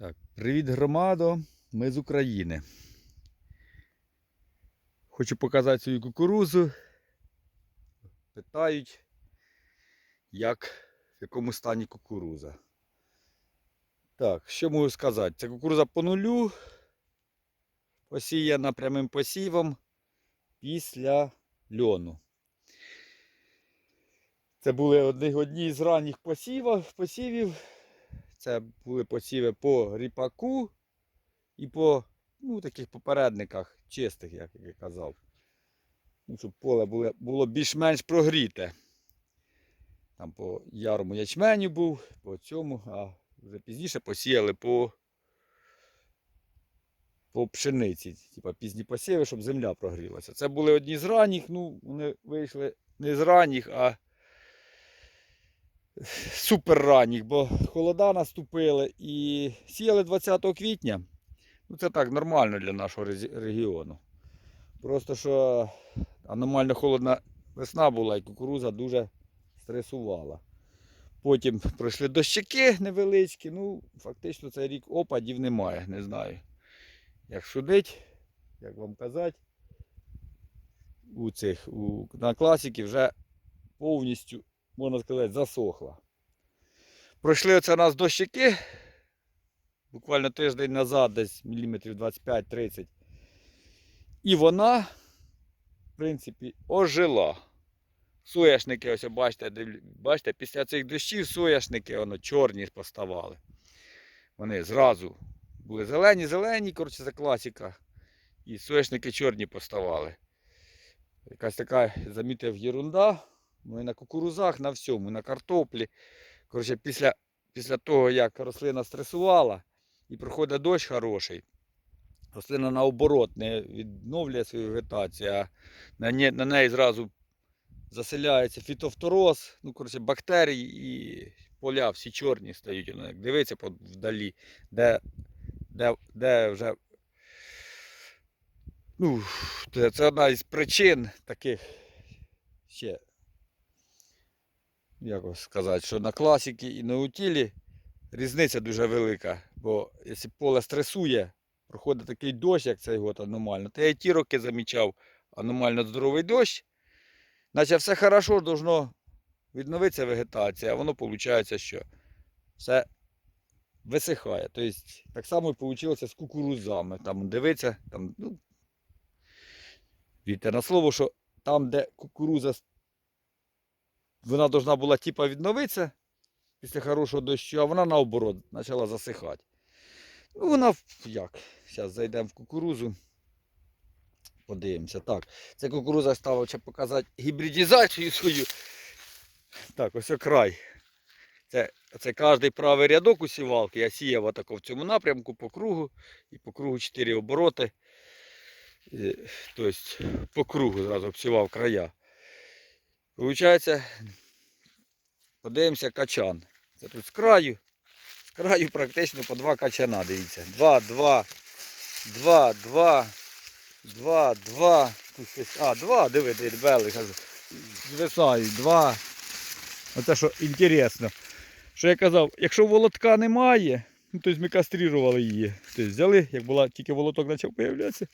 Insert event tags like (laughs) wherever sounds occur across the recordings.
Так, привіт, громадо. Ми з України. Хочу показати свою кукурузу. Питають, як, в якому стані кукуруза. Так, що можу сказати? Це кукуруза по нулю. Посіяна прямим посівом після льону. Це були одні, з ранніх посівів, посівів. Це були посіви по ріпаку і по ну, таких попередниках чистих, як я казав. Ну, щоб поле було, було більш-менш прогріте. Там по ярому ячменю був, по цьому, а вже пізніше посіяли по, по пшениці. Типа пізні посіви, щоб земля прогрілася. Це були одні з ранніх, ну, вони вийшли не з ранніх, а супер ранніх, бо холода наступили і сіяли 20 квітня. Ну це так нормально для нашого регіону. Просто що аномально холодна весна була і кукуруза дуже стресувала. Потім пройшли дощики невеличкі, ну фактично цей рік опадів немає, не знаю. Як судить, як вам казати, у цих, у, на класіки вже повністю, можна сказати, засохла. Пройшли оце у нас дощики. Буквально тиждень назад, десь міліметрів 25-30. І вона, в принципі, ожила. Сояшники, ось бачите, бачите, після цих дощів сояшники воно чорні поставали. Вони зразу були зелені, зелені, коротше, це класика. І сояшники чорні поставали. Якась така, замітив, єрунда. Ну і на кукурузах, на всьому, на картоплі. Коротше, після, після того, як рослина стресувала і проходить дощ хороший, рослина наоборот не відновлює свою вегетацію, а на, не, на неї зразу заселяється фітофтороз, ну, коротше, бактерії і поля всі чорні стають. Як дивиться вдалі, де, де, де вже. Ну, це одна із причин таких ще як ось сказати, що на класіки і на утілі різниця дуже велика. Бо якщо поле стресує, проходить такий дощ, як цей год аномально, то я і ті роки замічав аномально здоровий дощ, наче все хорошо, должно відновитися вегетація, а воно виходить, що все висихає. Тобто так само і вийшло з кукурузами. Там дивиться, там, ну, вірте на слово, що там, де кукуруза вона должна була типа відновитися після хорошого дощу, а вона наоборот почала засихати. Ну, вона як? Зараз зайдемо в кукурузу. Подивимося. Так, це кукуруза стала ще показати гібридізацію свою. Так, ось край. Це, це кожний правий рядок у сівалки. Я сіяв отако в цьому напрямку по кругу. І по кругу 4 обороти. Е, Тобто по кругу зразу обсівав края. Получається, подивимося качан. Це тут з краю. З краю практично по два качана, дивіться. Два, два, два, два, два, два. А, два, диви, диви, бели, кажу. Звисають, два. Оце що інтересно. Що я казав, якщо волотка немає, ну тобто ми кастрирували її. Тобто взяли, як була тільки волоток почав появлятися,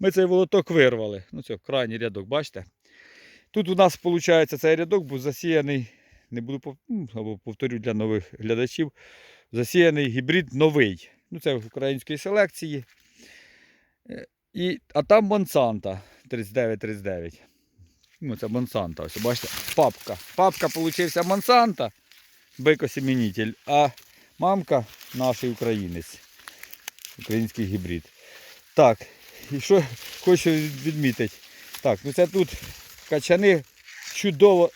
ми цей волоток вирвали. Ну це крайній рядок, бачите? Тут у нас, виходить, цей рядок був засіяний, не буду ну, або повторю для нових глядачів, засіяний гібрид новий. Ну, це в української селекції. Е, І, а там Монсанта 3939. Ну, це Монсанта, ось бачите, папка. Папка получився Монсанта, бикосемінитель, а мамка наш українець. Український гібрид. Так, і що хочу відмітити. Так, ну це тут качани чудово.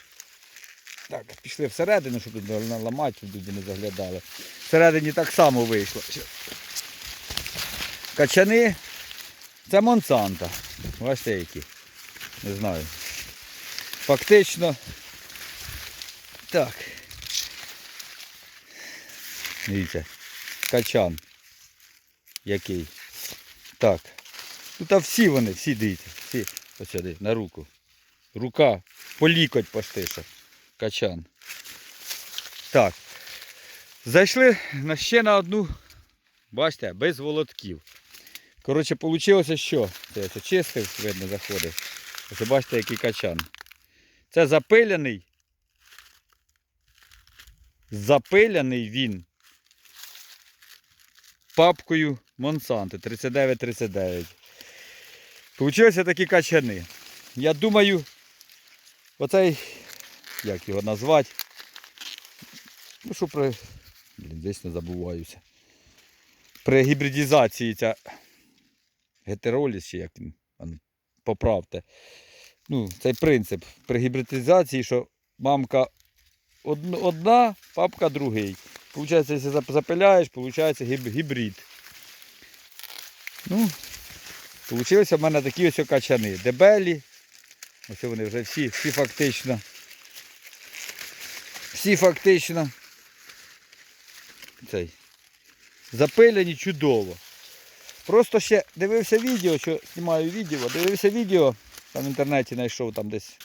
Так, пішли всередину, щоб тут наламати, щоб люди не заглядали. Всередині так само вийшло. Качани. Це Монсанта. Бачите які. Не знаю. Фактично. Так. Дивіться. Качан. Який. Так. Тут а всі вони, всі дивіться. Всі. Ось сюди, на руку. Рука по лікоть почти. Качан. Так. Зайшли ще на одну Бачите, без волотків. Коротше, вийшло що? Це це чистив, видно, заходив. Ось бачите, який качан. Це запиляний. Запиляний він папкою Монсанти 3939. Получилися такі качани. Я думаю, оцей, як його назвати, ну що при, блін, десь не забуваюся. При гібридізації ця гетероліз, чи як поправте. Ну, цей принцип при гібридизації, що мамка одна, папка другий. Получається, якщо запиляєш, виходить гібрид. Ну, Получилися в мене такі ось качани. Дебелі. Ось вони вже всі, всі фактично. Всі фактично. Цей. Запилені чудово. Просто ще дивився відео, що знімаю відео, дивився відео, там в інтернеті знайшов там десь.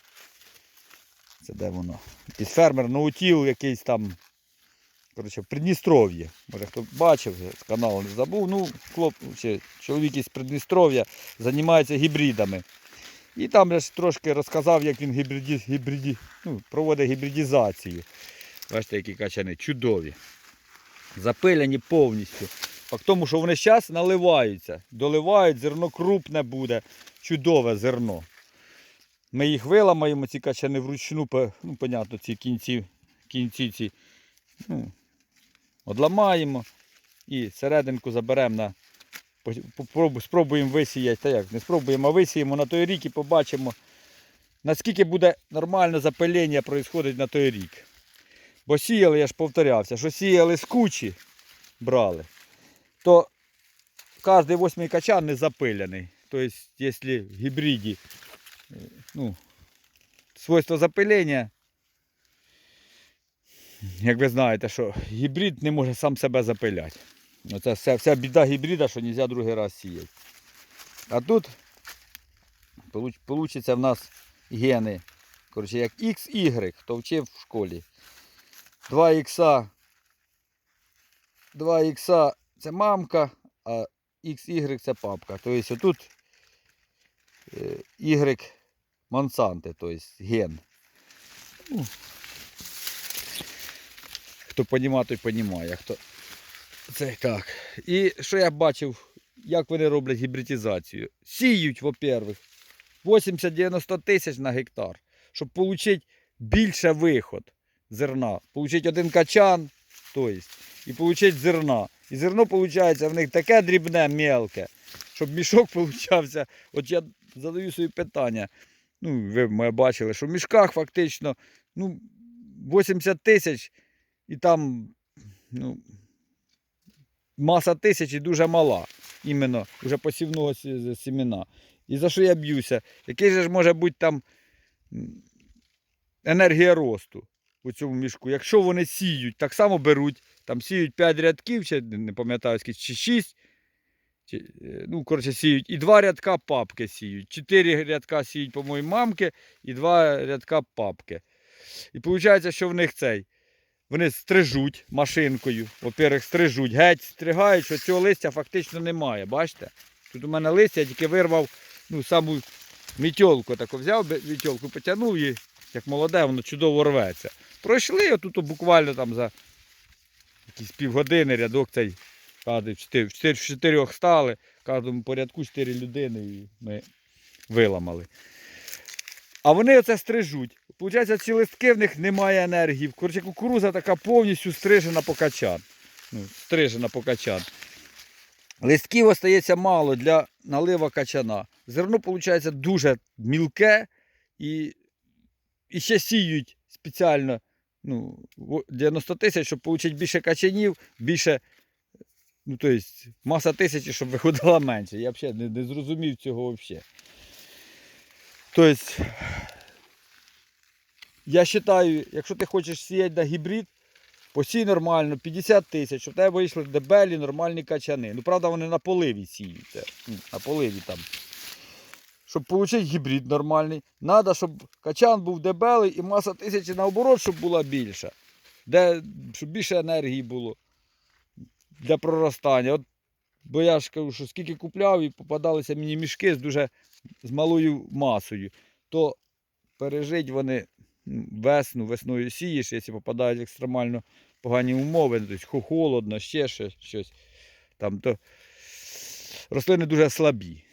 Це де воно? Якийсь фермер, наутіл якийсь там. Коротше, в Придністров'ї. Може хто бачив, з каналу не забув. Ну, хлоп, чоловік із Придністров'я займається гібридами. І там я ж трошки розказав, як він гібриді, гібриді, ну, проводить гібридізацію. Бачите, які качани чудові. Запилені повністю. Факт в тому, що вони зараз наливаються, доливають, зерно крупне буде, чудове зерно. Ми їх виламаємо, ці качани вручну, ну, понятно, ці кінці, кінці ці ну, одламаємо і серединку заберемо на. Спробуємо висіяти, та як, не спробуємо, а висіємо на той рік і побачимо, наскільки буде нормальне запилення происходить на той рік. Бо сіяли, я ж повторявся, що сіяли з кучі брали, то кожен восьмий качан не запилений. Тобто, якщо в гібриді е, ну, свойство запилення як ви знаєте, що гібрид не може сам себе запиляти. Оце вся, вся біда гібрида, що не можна другий раз сіяти. А тут вийде в нас гени. Коротше, як X, Y, хто вчив в школі. 2 ікса. 2 ікса це мамка, а XY це папка. Тобто тут е, Y Монсанти, тобто ген. Ну, Хто понімає, той понімає. Хто... Це так. І що я бачив, як вони роблять гібридизацію. Сіють, во-первых, 80-90 тисяч на гектар, щоб отримати більше виход зерна. Получити один качан, тобто, і отримати зерна. І зерно виходить в них таке дрібне, мелке, щоб мішок (laughs) получався. От я задаю собі питання. Ну, ви мене бачили, що в мішках фактично ну, 80 тисяч і там ну, маса тисячі дуже мала, іменно вже посівного сі- сімена. І за що я б'юся? Який же ж може бути там енергія росту у цьому мішку? Якщо вони сіють, так само беруть, там сіють 5 рядків, чи не пам'ятаю, скільки, чи 6. Чи, е, ну, коротше, сіють. І два рядка папки сіють. Чотири рядка сіють, по-моєму, мамки, і два рядка папки. І виходить, що в них цей. Вони стрижуть машинкою. Во-первых, стрижуть, геть стригають, що цього листя фактично немає. Бачите? Тут у мене листя, я тільки вирвав ну, саму мітьолку, таку взяв мітьолку, потягнув її, як молоде, воно чудово рветься. Пройшли отут буквально там за якісь півгодини рядок цей. В чотирьох стали, в кожному порядку чотири людини і ми виламали. А вони оце стрижуть. Получається, ці листки в них немає енергії. Коротше, кукуруза така повністю стрижена по качан. Ну, стрижена по качан. Листків остається мало для налива качана. Зерно, виходить, дуже мілке і, і ще сіють спеціально ну, 90 тисяч, щоб отримати більше качанів, більше. Ну, тобто, маса тисячі, щоб виходила менше. Я взагалі не, не зрозумів цього взагалі. Тобто, я вважаю, якщо ти хочеш сіяти на гібрид, посій нормально, 50 тисяч, щоб в тебе вийшли дебелі, нормальні качани. Ну, правда, вони на поливі сіються. На поливі там. Щоб отримати гібрид нормальний, треба, щоб качан був дебелий і маса тисячі наоборот, щоб була більша. Де, щоб більше енергії було для проростання. От Бо я ж кажу, що скільки купляв і попадалися мені мішки з дуже з малою масою, то пережить вони весну, весною сієш, якщо попадають екстремально погані умови, ну, тобто холодно, ще щось. Там, то рослини дуже слабі.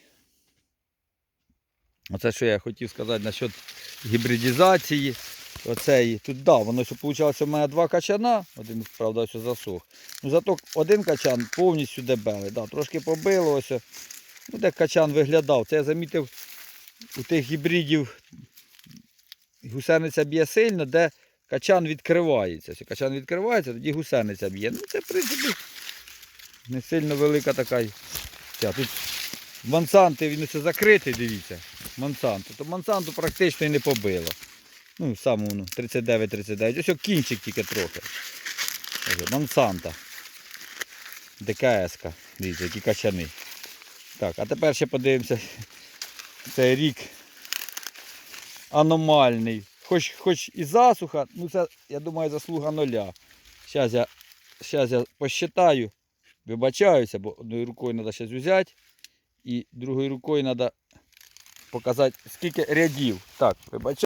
Оце що я хотів сказати насчет гібридізації. Оцеї. Тут да, воно що вийшло, у мене два качана, один, правда, все засох. Ну зато один качан повністю дебелий. Да, трошки побило ось. Ну, де качан виглядав. Це я замітив у тих гібридів гусениця б'є сильно, де качан відкривається. Якщо качан відкривається, тоді гусениця б'є. Ну це в принципі не сильно велика така. Тут Монсанти, він ось закритий, дивіться. Монсанто. То Монсанту практично і не побило. Ну, сам воно, 39-39. Ось кінчик тільки трохи. Ось, Монсанта. ДКС-ка. Дивіться, які качани. Так, а тепер ще подивимося. Цей рік аномальний. Хоч, хоч і засуха, ну це, я думаю, заслуга нуля. Зараз я, щас я посчитаю, вибачаюся, бо одною рукою треба зараз взяти. І другою рукою треба показати, скільки рядів. Так, вибачаю.